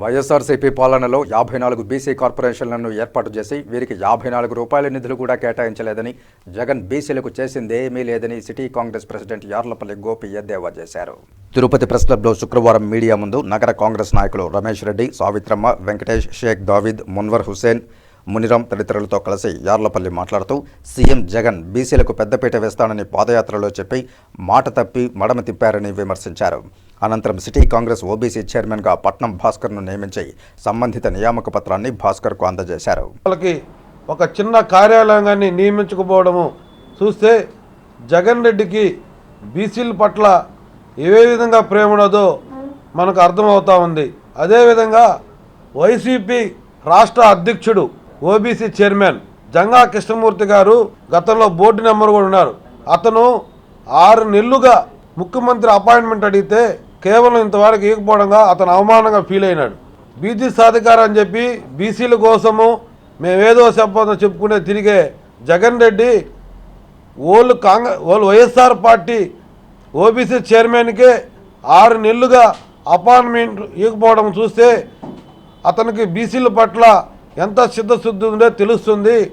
వైఎస్ఆర్సీపీ పాలనలో యాభై నాలుగు బీసీ కార్పొరేషన్లను ఏర్పాటు చేసి వీరికి యాభై నాలుగు రూపాయల నిధులు కూడా కేటాయించలేదని జగన్ బీసీలకు చేసిందేమీ లేదని సిటీ కాంగ్రెస్ ప్రెసిడెంట్ యార్లపల్లి గోపి ఎద్దేవా చేశారు. తిరుపతి ప్రెస్ క్లబ్లో శుక్రవారం మీడియా ముందు నగర కాంగ్రెస్ నాయకులు రమేష్ రెడ్డి సావిత్రమ్మ వెంకటేష్ షేక్ దావిద్ మున్వర్ హుసేన్ మునిరామ్ తదితరులతో కలిసి యార్లపల్లి మాట్లాడుతూ సీఎం జగన్ బీసీలకు పెద్దపీట వేస్తానని పాదయాత్రలో చెప్పి మాట తప్పి మడమ తిప్పారని విమర్శించారు. అనంతరం సిటీ కాంగ్రెస్ ఓబీసీ చైర్మన్గా పట్నం భాస్కర్ను నియమించి సంబంధిత నియామక పత్రాన్ని భాస్కర్కు అందజేశారు. వాళ్ళకి ఒక చిన్న కార్యాలయాన్ని నియమించకపోవడము చూస్తే జగన్ రెడ్డికి బీసీల పట్ల ఏ విధంగా ప్రేమ ఉన్నదో మనకు అర్థమవుతా ఉంది. అదేవిధంగా వైసీపీ రాష్ట్ర అధ్యక్షుడు ఓబీసీ చైర్మన్ జంగా కృష్ణమూర్తి గారు గతంలో బోర్డు నెంబర్ కూడా ఉన్నారు. అతను ఆరు నెలలుగా ముఖ్యమంత్రి అపాయింట్మెంట్ అడిగితే కేవలం ఇంతవరకు ఇవ్వకపోవడంగా అతను అవమానంగా ఫీల్ అయినాడు. బీసీ సాధికారం అని చెప్పి బీసీల కోసము మేమేదో చెప్పదో చెప్పుకునే తిరిగే జగన్ రెడ్డి ఓళ్ళు కాంగ్రెస్ వాళ్ళు వైఎస్ఆర్ పార్టీ ఓబీసీ చైర్మన్కే ఆరు నెలలుగా అపాయింట్మెంట్ ఇవ్వకపోవడం చూస్తే అతనికి బీసీల పట్ల ఎంత సిద్ధశుద్ధి ఉందో తెలుస్తుంది.